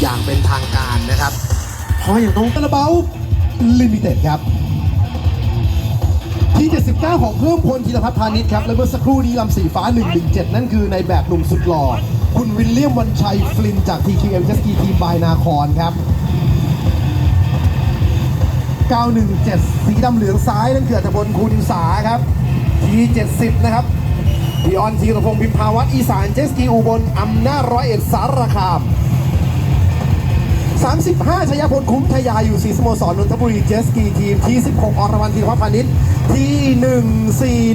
อย่างเป็นทางการนะครับ เพราะอย่างน้องคาราบาลลิมิเต็ดครับ ที่ 79 ของเพิ่มพลธีรพัฒน์พาณิชย์ครับ และเมื่อสักครู่นี้ลำสีฟ้า 117 นั่นคือในแบบหนุ่มสุดหล่อ คุณวิลเลียมวันชัยฟลินจาก TQM Jet Ski ทีมบายนาคอนครับ 917 สีดำเหลืองซ้ายนั่นคืออัตพลคุณสาครับที70 นะครับพีออนธีรพงศ์พิมพาวัฒน์อีสานเจสกีอุบลอำนาจร้อยเอ็ดสารคาม 35ชยพลคุ้มทยาอยู่สีสโมสรนนทบุรีเจสกีทีมที่ 16อรวรรณธีรพัฒน์พาณิชย์ที่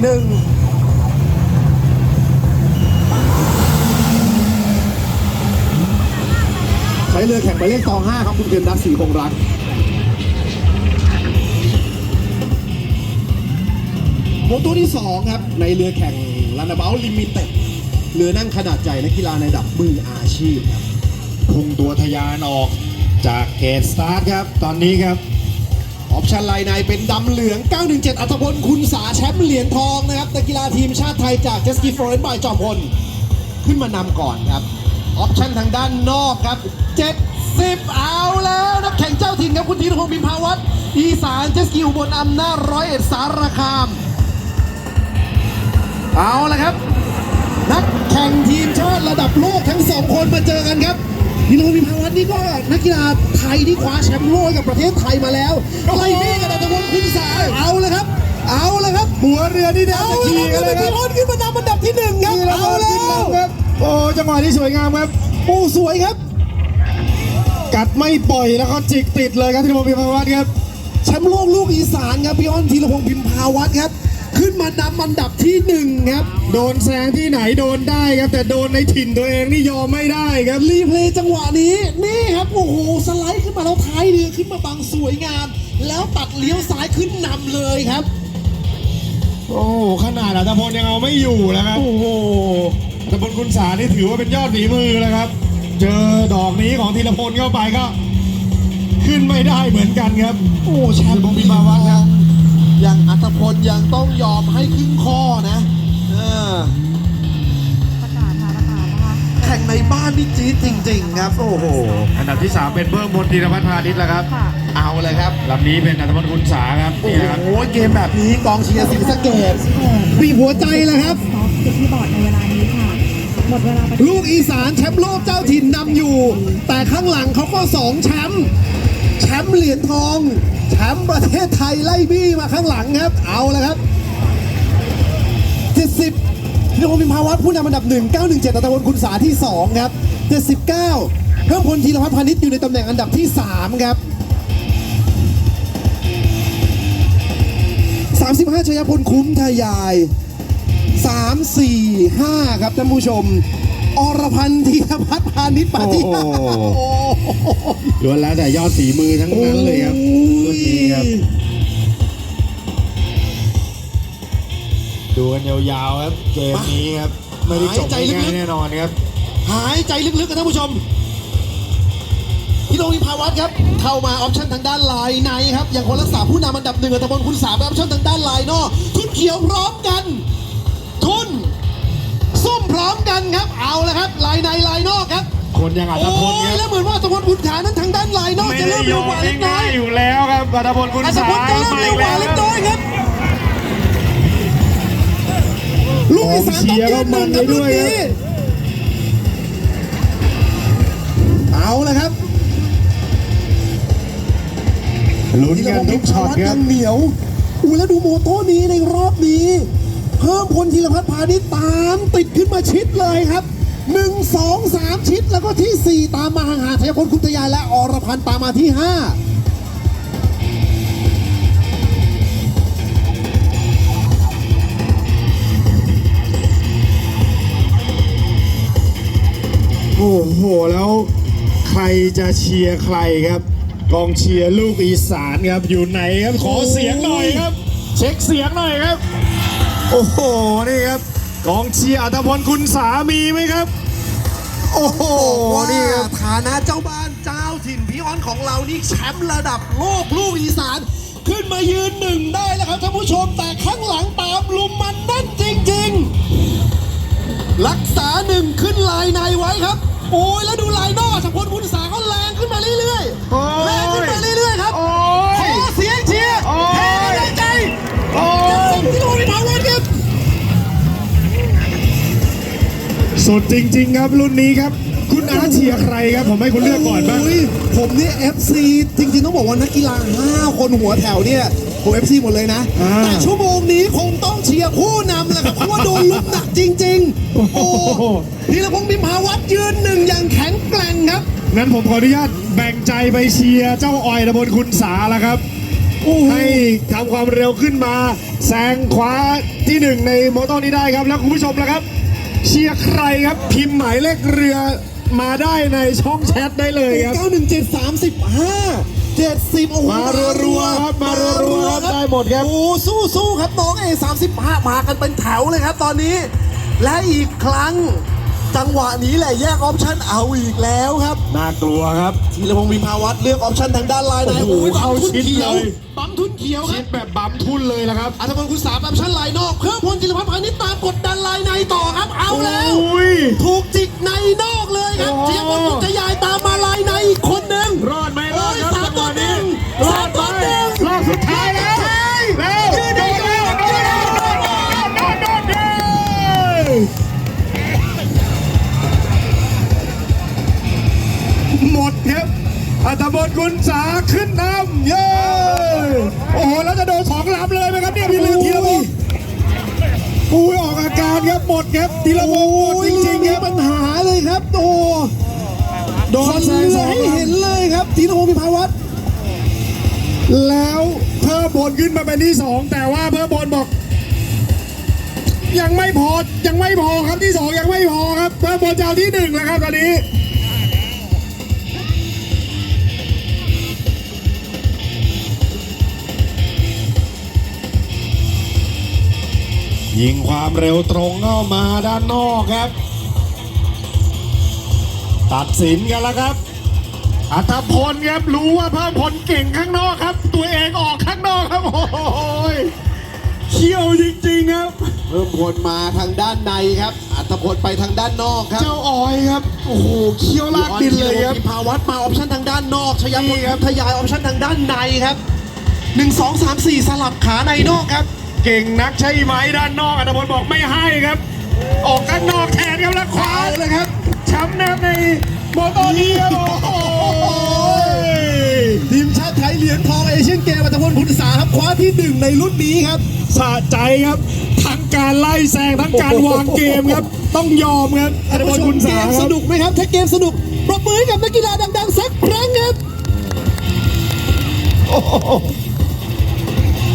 141ใช้เรือแข่งไปเลขตอง5ครับ คุณเกมดักสีคงรัก โมตัวที่ 2 ครับ ในเรือแข่งลานาเบลลิมิเต็ดเรือนั่งขนาดใหญ่และกีฬาในดับมืออาชีพครับพุงตัวทะยานออก จากเกตสตาร์ทครับ ตอนนี้ครับ ออปชันไลน์ในเป็นดำเหลือง 917 อัตพลคุณสาแชมป์เหรียญทองนะครับนักกีฬาทีมชาติไทยจากเจสกีฟลอเรนซ์บายจอมพล ขึ้นมานำก่อนครับ ออปชันทางด้านนอกครับ 70 เอาแล้วนักแข่งเจ้าถิ่นครับ คุณธีรพงศ์พิมพาวัฒน์อีสานเจสกีอุบลอำนาจร้อยเอ็ดสารคาม เอาละครับ นักแข่งทีมชาติระดับโลกทั้งสองคนมาเจอกันครับ นิโรธพิมพาวัฒน์นี่ก็นักกีฬาไทยที่คว้าแชมป์โลกให้กับประเทศไทยมาแล้วไล่บี้กันอัตพลคุณสายเอาละครับ เอาละครับหัวเรือนี่แดงเอาจะละขี่คกัรันบเลยพี่ครับพลขึ้นมานำอันดับที่หนึ่งครับนี่แหละเอาครับแล้ขึ้นวนำครับโอ้จังหวะที่สวยงามครับ โอ้สวยครับ กัดไม่ปล่อยแล้วก็จิกติดเลยครับที่โมบิพาวัตครับ แชมป์โลกลูกอีสานครับพี่อ้อนธีรพงศ์พิมพาวัฒน์ครับ ขึ้นมานำอันดับที่หนึ่งครับ โดนแซงที่ไหนโดนได้ครับ แต่โดนในถิ่นตัวเองนี่ยอมไม่ได้ครับ รีเพลย์จังหวะนี้ นี่ครับ โอ้โห สไลด์ขึ้นมาแล้วท้ายเรือขึ้นมาบังสวยงาม แล้วตัดเลี้ยวซ้ายขึ้นนำเลยครับ โอ้ขนาดอัตพลยังเอาไม่อยู่นะครับ โอ้โหอัตพลคุณสานี่ถือว่าเป็นยอดฝีมือนะครับ เจอดอกนี้ของธีรพลเข้าไปก็ ขึ้นไม่ได้เหมือนกันครับ โอ้แชมป์ธีรพงศ์พิมพาวัฒน์ครับ อย่างอัตพลยังต้องยอมให้ครึ่งข้อนะเออประกาศค่ะประกาศนะคะแข่งในบ้านนี่จี๊ดจริง ๆ ครับ โอ้โห อันดับที่ 3 เป็นเพิ่มพลธีรพัฒน์พาณิชย์แล้วครับ ค่ะเอาเลยครับ ลำนี้เป็นอัตพลคุณสาครับโอ้นี่ครับ โห เกมแบบนี้กองเชียร์ศรีสะเกดบีบหัวใจเลยครับ สต็อปติดที่บอร์ดในเวลานี้ค่ะ หมดเวลาประลูกอีสานแชมป์โลกเจ้าถิ่นนำอยู่ แต่ข้างหลังเขาก็สองแชมป์แชมป์เหรียญทอง แชมป์ประเทศไทยไล่บี้มาข้างหลังครับ เอาละครับ 70พิรพงศ์พิมพาวัฒน์ผู้นำอันดับ 1 917ตะตะวันคุณสาที่ 2 ครับ 79 เพิ่มพลธีรพัฒน์พาณิชย์อยู่ในตำแหน่งอันดับที่ 3 ครับ 35ชัยพลคุ้มทยาย 3 4 5 ครับท่านผู้ชม อรพันธ์ธีรพัฒน์พาณิชย์ปาฏิหาริย์โอ้โหโอ้โห ล้วนแล้วแต่ยอดฝีมือทั้งนั้นเลยครับรุ่นนี้ครับ ดูกันยาวๆครับ เกมนี้ครับ ไม่ได้จบหายใจลึง่ายกๆๆแน่นอนครับ หายใจลึกๆกันท่านผู้ชม พี่โดวิภาวัฒน์ครับ เข้ามาออปชั่นทางด้านไลน์ในครับ อย่างคนรักษาผู้นำอันดับหนึ่งอัตบลคุณสามออปชั่นทางด้านไลน์นอก ทุนเขียวพร้อมกัน ทุน ส้มพร้อมกันครับ เอาละครับไลน์ในไลน์นอกครับคนอยังอัตโอ้พลคยรัแล้บวเหมือนว่าอัตพลบุญฐานนั้นทางด้านไลน์นอกไม่จะได้เริ่มยเร็วอมกว่าเล็กน้ง่าอยยๆอยู่แล้วครับอัตพลคุณอัตสาพลจะเริ่มเร็วกว่าเล็กน้อยครับลูกอีสานต้องยืนหนึ่งครับรุ่นนี้เอาละครับลุ้นกันทุกช็อตคยัรับงเหนียวอู้แล้วดูโมโต้นี้ในรอบนี้เพิ่มพลธีรพัฒน์พาณิชย์ตามติดขึ้นมาชิดเลยครับหนึ่งสองสามชิดแล้วก็ที่สี่ตามมาห่างๆชัยพลคุณทยาและอรพันธ์ตามมาที่ห้าโอ้โห แล้วใครจะเชียร์ใครครับ กองเชียร์ลูกอีสานครับอยู่ไหนครับขอเสียงหน่อยครับ เช็คเสียงหน่อยครับ โอ้โห นี่ครับ กองเชียร์อัตพลคุณสามีไหมครับ โอ้โห ว่านี่ครับ ฐานะเจ้าบ้านเจ้าถิ่นพี่ออนของเรานี่แชมป์ระดับโลกลูกอีสาน ขึ้นมายืนหนึ่งได้แล้วครับท่านผู้ชมแต่ข้างหลังตามลุมมันแน่นจริง ๆ รักษาหนึ่งขึ้นลายในไว้ครับ โอ้ยแล้วดู สุดจริง ๆ ครับรุ่นนี้ครับ คุณอาร์ตเชียร์ใครครับ ผมให้คุณเลือกก่อนบ้างโยผมนี่ FC จริงๆ ต้องบอกว่านักกีฬา 5 คนหัวแถวเนี่ย ผม FC หมดเลยนะ อ่า แต่ชั่วโมงนี้คงต้องเชียร์ผู้นำแหละครับ เพราะว่าโดนลุกหนักจริง ๆ โอ้โหพีรพงศ์พิมพาวัฒน์ยืนหนึ่งอย่างแข็งแกร่งครับงั้นผมขออนุญาตแบ่งใจไปเชียร์เจ้าออยตะบนคุณสาแล้วครับให้ทำความเร็วขึ้นมาแซงขวาที่หนึ่งในโมโตนี้ได้ครับ แล้วคุณผู้ชมล่ะครับ เชียร์ใครครับพิมพ์หมายเลขเรือมาได้ในช่องแชทได้เลยครับ917 35 70โอ้โหมารัวๆครับมารัวๆครับได้หมดครับ โอ้สู้สู้ๆครับน้องเอ35มากันเป็นแถวเลยครับตอนนี้ และอีกครั้ง จังหวะนี้แหละแยกออปชั่นเอาอีกแล้วครับน่ากลัวครับ ธีรพงศ์วิภาวัฒน์เลือกออปชั่นทางด้านไลน์ไหนโอ้โหโอ้ยเข้าปั๊มทุนชิดเขียวเลย ปั๊มทุนเขียวคคิรัดบแบบบั๊มทุนเลยนะครับ อัธพลคุณสามออปชั่นไลน์นอก เพิ่มพลจิรพัฒน์พานิชตามกดดันไลน์ในต่อครับเอาแล้วโอ้ย ถูกจิกในนอกเลยครับโอ้เชียร์บอลพุทธยายตามมาไลน์ในอีกคนหนึ่ง รอดไหมรอดครับโอ้ยสามต่อหนึ่งรอดไหมสามต่อหนึ่ง รอบสุดท้ายแล้วแล้วยืนได้แล้วโดนแล้วโดนแล้วโดนแล้วโดนแล้วหมดครับอัตบลกุลสาขึ้นนำเย้โอ้โหแล้วจะโดนสองลำเลยไหมครับเนี่ยพี่ลืมทีละวงศ์ อุ้ยออกอาการครับหมดครับทีละวงศ์หมดจริงๆครับปัญหาเลยครับโอ้โดคนนแซเรืงสอองให้ลำเห็นเลยครับธีรพงศ์พิพาวัฒน์แล้วเพิ่มบนขึ้นมาเป็นที่สองแต่ว่าเพิ่มบนบอก ยังไม่พอยังไม่พอครับที่สองยังไม่พอครับเพิ่มบนจะเอาที่หนึ่งแล้วครับตอนนี้ ยิงความเร็วตรงเข้ามาด้านนอกครับ ตัดสินกันแล้วครับอัตพลครับรู้ว่าเพิ่มพลเก่งข้างนอกครับ ตัวเองออกข้างนอกครับโอ้โหยเขี้ยวจริงๆครับ เพิ่มพลมาทางด้านในครับ อัตพลไปทางด้านนอกครับเจ้าออยครับโอ้โหเขี้ยวลากดินเลยครับพิพาวัฒน์มาออปชั่นทางด้านนอกชยพลนี่ครับทยายออปชั่นทางด้านในครับหนึ่งสองสามสี่สลับขาในนอกครับ เก่งนักใช่ไหมด้านนอกอัตพลบอกไม่ให้ครับ ออกข้างนอกแทนครับแล้วคว้าเอาเลยครับแชมป์นะครับในโมโตนี้ครับโอ้โหยทีมชาติไทยเหรียญทองเอเชียนเกมอัตพลคุณสาครับคว้าที่หนึ่งในรุ่นนี้ครับสะใจครับ ทั้งการไล่แซงทั้งการวางเกมครับ ต้องยอมครับอัตพลคุณเกสามคสรับนุกไหมครับถ้าเกมสนุกปรบมือให้กับนักกีฬาดังๆสักครั้งครับ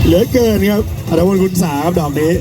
เหลือเกินครับ อัตพลคุณสาครับดอกนี้